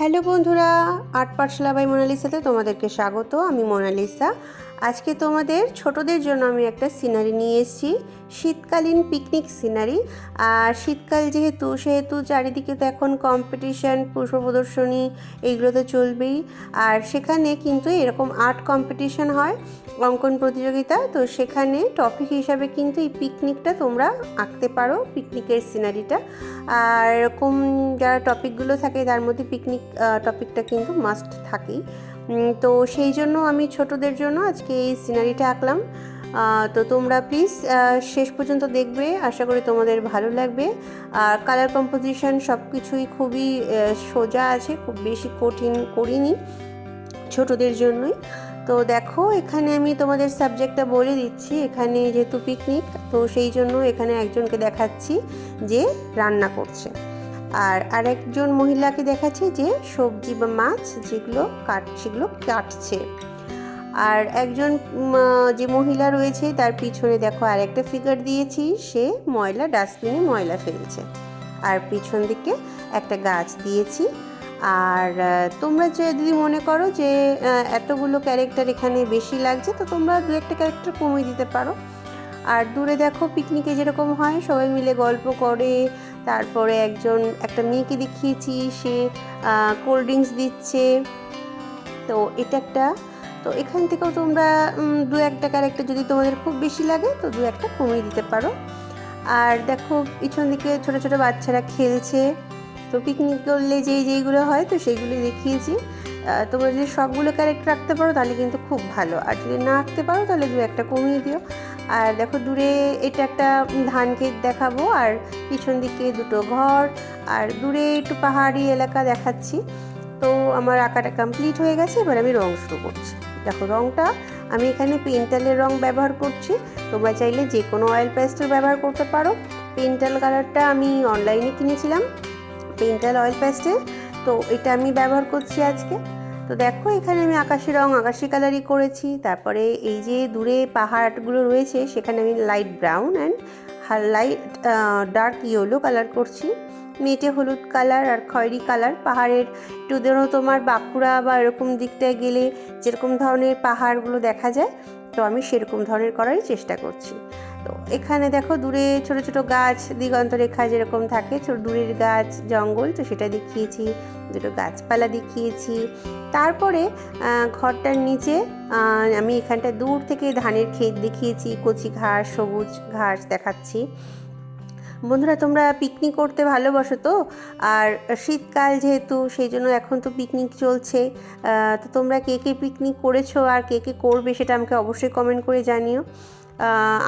Hello বন্ধুরা আট পাঠশালা by মোনালিসাতে তোমাদেরকে স্বাগত। আমি মোনালিসা। আজকে তোমাদের ছোটদের জন্য আমি একটা সিনারি নিয়ে এসেছি। শীতকালীন পিকনিক সিনারি। আর শীতকাল যেহেতু, সেহেতু চারিদিকে তো এখন কম্পিটিশান পুষ্প প্রদর্শনী এইগুলো তো চলবেই। আর সেখানে কিন্তু এরকম আর্ট কম্পিটিশান হয়, অঙ্কন প্রতিযোগিতা। তো সেখানে টপিক হিসাবে কিন্তু এই পিকনিকটা তোমরা আঁকতে পারো পিকনিকের সিনারিটা। আর এরকম যারা টপিকগুলো থাকে, তার মধ্যে পিকনিক টপিকটা কিন্তু মাস্ট থাকেই। তো সেই জন্য আমি ছোটদের জন্য আজকে এই সিনারিটা আঁকলাম। তো তোমরা প্লিজ শেষ পর্যন্ত দেখবে। আশা করি তোমাদের ভালো লাগবে। আর কালার কম্পোজিশন সব কিছুই খুবই সোজা আছে, খুব বেশি কঠিন করিনি ছোটদের জন্যই। তো দেখো, এখানে আমি তোমাদের সাবজেক্টটা বলে দিচ্ছি। এখানে যেহেতু পিকনিক তো সেই জন্য এখানে একজনকে দেখাচ্ছি যে রান্না করছে। আর আরেকজন মহিলাকে দেখাচ্ছে যে সবজি বা মাছ যেগুলো কাট, সেগুলো কাটছে। আর একজন যে মহিলা রয়েছে, তার পিছনে দেখো আরেকটা ফিগার দিয়েছি, সে ময়লা ডাস্টবিনে ময়লা ফেলছে। আর পিছন দিকে একটা গাছ দিয়েছি। আর তোমরা যদি মনে করো যে এতগুলো ক্যারেক্টার এখানে বেশি লাগছে, তো তোমরা দু একটা ক্যারেক্টার কমিয়ে দিতে পারো। আর দূরে দেখো পিকনিকে যেরকম হয়, সবাই মিলে গল্প করে। তারপরে একজন, একটা মেয়েকে দেখিয়েছি, সে কোল্ড ড্রিঙ্কস দিচ্ছে। তো এটা একটা, তো এখান থেকেও তোমরা দু একটা ক্যারেক্টার যদি তোমাদের খুব বেশি লাগে, তো দু একটা কমিয়ে দিতে পারো। আর দেখো, পিছন দিকে ছোট ছোট বাচ্চারা খেলছে। তো পিকনিক করলে যেই যেইগুলো হয়, তো সেইগুলো দেখিয়েছি। তোমরা যদি সবগুলো ক্যারেক্ট রাখতে পারো, তাহলে কিন্তু খুব ভালো। আর যদি না রাখতে পারো, তাহলে দু একটা কমিয়ে দিও। আর দেখো দূরে এটা একটা ধান ক্ষেত দেখাবো, আর পিছন দিকে দুটো ঘর, আর দূরে একটু পাহাড়ি এলাকা দেখাচ্ছি। তো আমার আঁকাটা কমপ্লিট হয়ে গেছে, এবার আমি রং শুরু করছি। দেখো রংটা, আমি এখানে পেন্টালের রং ব্যবহার করছি। তোমরা চাইলে যে কোনো অয়েল পেস্টেল ব্যবহার করতে পারো। পেন্টাল কালারটা আমি অনলাইনে কিনেছিলাম, পেন্টাল অয়েল পেস্টেল তো এটা আমি ব্যবহার করছি আজকে। তো দেখো, এখানে আমি আকাশি রং, আকাশি কালারই করেছি। তারপরে এই যে দূরে পাহাড়গুলো রয়েছে, সেখানে আমি light brown and light dark yellow colour করছি। মেটে হলুদ কালার আর খয়েরি কালার পাহাড়ের একটু ধরো তোমার বাঁকুড়া বা এরকম দিকটায় গেলে যেরকম ধরনের পাহাড়গুলো দেখা যায় তো আমি সেরকম ধরনের করারই চেষ্টা করছি। তো এখানে দেখো দূরে ছোট ছোট গাছ দিগন্তরেখা যেরকম থাকে, ছোট দূরের গাছ, জঙ্গল, তো সেটা দেখিয়েছি। দুটো গাছপালা দেখিয়েছি। তারপরে ঘরটার নিচে আমি এখানটা দূর থেকে ধানের ক্ষেত দেখিয়েছি, কচি ঘাস, সবুজ ঘাস দেখাচ্ছি। বন্ধুরা, তোমরা পিকনিক করতে ভালোবাসো তো? আর শীতকাল যেহেতু, সেই জন্য এখন তো পিকনিক চলছে। তো তোমরা কে কে পিকনিক করেছ আর কে কে করবে সেটা আমাকে অবশ্যই কমেন্ট করে জানিও।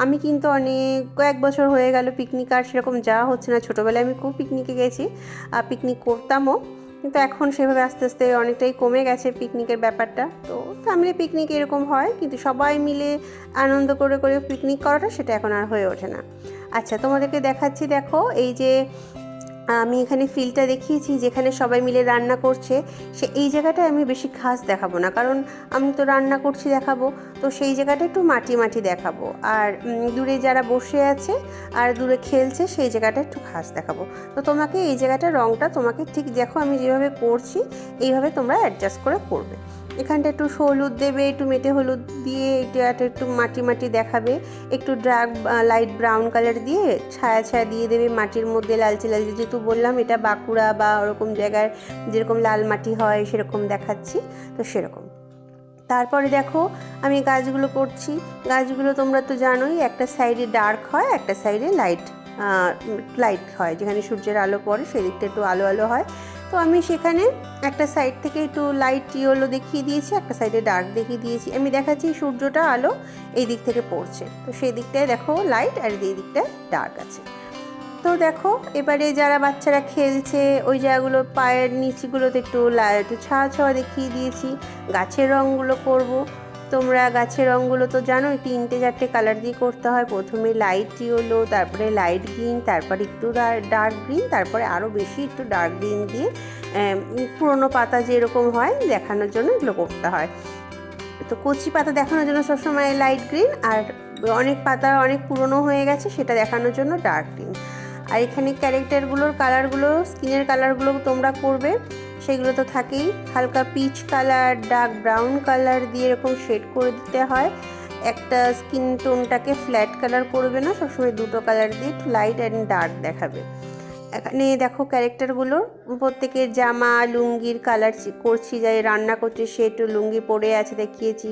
আমি কিন্তু অনেক, কয়েক বছর হয়ে গেল পিকনিক আর সেরকম যাওয়া হচ্ছে না। ছোটোবেলায় আমি খুব পিকনিকে গেছি, আর পিকনিক করতামও। কিন্তু এখন সেভাবে আস্তে আস্তে অনেকটাই কমে গেছে পিকনিকের ব্যাপারটা। তো ফ্যামিলি পিকনিক এরকম হয়, কিন্তু সবাই মিলে আনন্দ করে করে পিকনিক করাটা সেটা এখন আর হয়ে ওঠে না। আচ্ছা তোমাদেরকে দেখাচ্ছি, দেখো, এই যে, আমি এখানে ফিলটা দেখিয়েছি, যেখানে সবাই মিলে রান্না করছে, সে, এই জায়গাটায় আমি বেশি ঘাস দেখাবো না, কারণ আমি তো রান্না করছি দেখাবো, তো সেই জায়গাটা একটু মাটি মাটি দেখাবো, আর দূরে যারা বসে আছে, আর দূরে খেলছে, সেই জায়গাটা একটু ঘাস দেখাবো, তো তোমাকে এই জায়গাটা রঙটা তোমাকে ঠিক, দেখো, আমি যেভাবে করছি, এইভাবে তোমরা অ্যাডজাস্ট করে করবে এখানটা একটু হলুদ দেবে, একটু মেটে হলুদ দিয়ে এটা একটু মাটি মাটি দেখাবে। একটু ড্রাগ লাইট ব্রাউন কালার দিয়ে ছায়া ছায়া দিয়ে দেবে মাটির মধ্যে লালচে লালচে। যেহেতু বললাম এটা বাঁকুড়া বা ওরকম জায়গায় যেরকম লাল মাটি হয় সেরকম দেখাচ্ছি, তো সেরকম। তারপরে দেখো আমি গাছগুলো করছি। গাছগুলো তোমরা তো জানোই, একটা সাইডে ডার্ক হয়, একটা সাইডে লাইট লাইট হয়। যেখানে সূর্যের আলো পড়ে, সেদিকটা একটু আলো আলো হয়। তো আমি সেখানে একটা সাইড থেকে একটু লাইট ইয়েলো দেখিয়ে দিয়েছি, একটা সাইডে ডার্ক দেখিয়ে দিয়েছি। আমি দেখাচ্ছি সূর্যটা আলো এই দিক থেকে পড়ছে। তো সেই দিকটায় দেখো লাইট আর এই দিকটায় ডার্ক আছে। তো দেখো, এবারে যারা বাচ্চারা খেলছে, ওই জায়গাগুলো পায়ের নিচগুলোতে একটু একটু ছাওয়া ছাওয়া দেখিয়ে দিয়েছি। গাছের রঙগুলো করব। তোমরা গাছের রঙগুলো তো জানোই, তিনটে চারটে কালার দিয়ে করতে হয়। প্রথমে লাইট ইয়েলো তারপরে লাইট গ্রিন তারপরে একটু ডার্ক গ্রিন তারপরে আরও বেশি একটু ডার্ক গ্রিন দিয়ে পুরোনো পাতা যেরকম হয় দেখানোর জন্য এগুলো করতে হয়। তো কচি পাতা দেখানোর জন্য সবসময় লাইট গ্রিন আর অনেক পাতা অনেক পুরনো হয়ে গেছে সেটা দেখানোর জন্য ডার্ক গ্রিন আর এখানে ক্যারেক্টারগুলোর কালারগুলো স্কিনের কালারগুলো তোমরা করবে। সেগুলো তো থাকেই। হালকা peach colour dark brown colour দিয়ে এরকম শেড করে দিতে হয়। একটা স্কিন টোনটাকে ফ্ল্যাট কালার করবে না, সবসময় দুটো কালার দিয়ে একটু লাইট অ্যান্ড ডার্ক দেখাবে। এখানে দেখো ক্যারেক্টারগুলো প্রত্যেকের জামা, লুঙ্গির কালার করছি, যাই রান্না করছে, সে একটু লুঙ্গি পরে আছে দেখিয়েছি।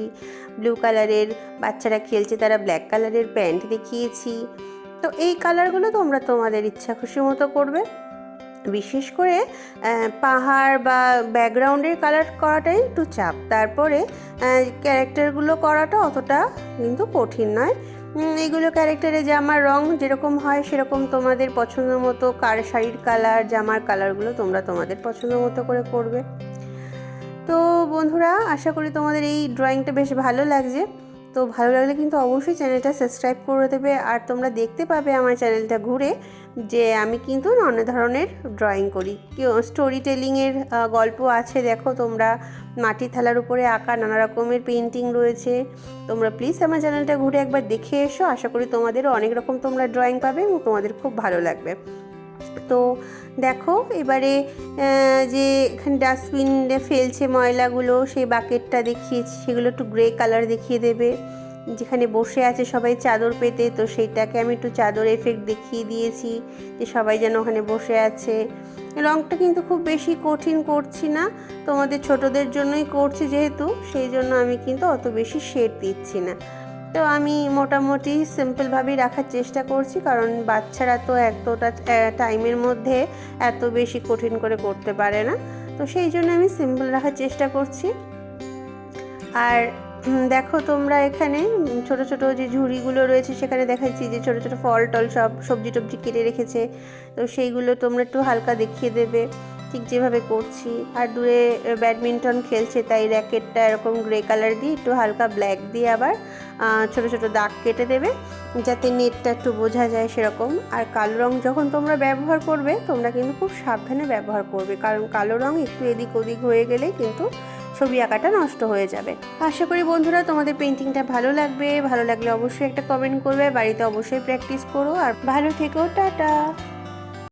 ব্লু কালারের বাচ্চারা খেলছে, তারা ব্ল্যাক কালারের প্যান্ট দেখিয়েছি। তো এই কালারগুলো তোমরা তোমাদের ইচ্ছা খুশি মতো করবে। বিশেষ করে পাহাড় বা ব্যাকগ্রাউন্ডের কালার করাটাই একটু চাপ। তারপরে ক্যারেক্টারগুলো করাটা অতটা কিন্তু কঠিন নয়। উম, এইগুলো ক্যারেক্টারে জামার রং যেরকম হয় সেরকম তোমাদের পছন্দ মতো কার শাড়ির কালার জামার কালারগুলো তোমরা তোমাদের পছন্দ মতো করে করবে। তো বন্ধুরা আশা করি তোমাদের এই ড্রয়িংটা বেশ ভালো লাগছে। তো ভালো লাগলে কিন্তু অবশ্যই চ্যানেলটা সাবস্ক্রাইব করে দেবে। আর তোমরা দেখতে পাবে আমার চ্যানেলটা ঘুরে যে আমি কিন্তু অনেক ধরনের ড্রয়িং করি। স্টোরি টেলিংয়ের গল্প আছে, দেখো তোমরা মাটির থালার উপরে আঁকা, নানা রকমের পেন্টিং রয়েছে। তোমরা প্লিজ আমার চ্যানেলটা ঘুরে একবার দেখে এসো। আশা করি তোমাদেরও অনেক রকম তোমরা ড্রয়িং পাবে এবং তোমাদের খুব ভালো লাগবে। তো দেখো, এবারে যে এখানে ডাস্টবিনে ফেলছে ময়লাগুলো, সেই বাকেটটা দেখিয়েছি সেগুলো একটু গ্রে কালার দেখিয়ে দেবে। যেখানে বসে আছে সবাই চাদর পেতে, তো সেইটাকে আমি একটু চাদর এফেক্ট দেখিয়ে দিয়েছি, যে সবাই যেন ওখানে বসে আছে। রঙটা কিন্তু খুব বেশি কঠিন করছি না, তোমাদের ছোটদের জন্যই করছি যেহেতু, সেই জন্য আমি কিন্তু অত বেশি শেড দিচ্ছি না। তো আমি মোটামুটি সিম্পলভাবেই রাখার চেষ্টা করছি, কারণ বাচ্চারা তো এতটা টাইমের মধ্যে এত বেশি কঠিন করে করতে পারে না। তো সেই জন্য আমি সিম্পল রাখার চেষ্টা করছি। আর দেখো তোমরা এখানে ছোট ছোট যে ঝুড়িগুলো রয়েছে, সেখানে দেখাচ্ছি যে ছোট ছোট ফল টল সব সবজি টবজি কেটে রেখেছে। তো সেইগুলো তোমরা একটু হালকা দেখিয়ে দেবে। ঠিক যেভাবে করছি। আর দূরে ব্যাডমিন্টন খেলছে, তাই র্যাকেটটা এরকম গ্রে কালার দিয়ে, একটু হালকা ব্ল্যাক দিয়ে আবার ছোট ছোট দাগ কেটে দেবে, যাতে নেটটা একটু বোঝা যায় সেরকম। আর কালো রং যখন তোমরা ব্যবহার করবে, তোমরা কিন্তু খুব সাবধানে ব্যবহার করবে। কারণ কালো রং একটু এদিক ওদিক হয়ে গেলে কিন্তু ছবি আঁকাটা নষ্ট হয়ে যাবে। আশা করি বন্ধুরা, তোমাদের পেন্টিংটা ভালো লাগবে। ভালো লাগলে অবশ্যই একটা কমেন্ট করবে। বাড়িতে অবশ্যই প্র্যাকটিস করো। আর ভালো থেকো, টাটা!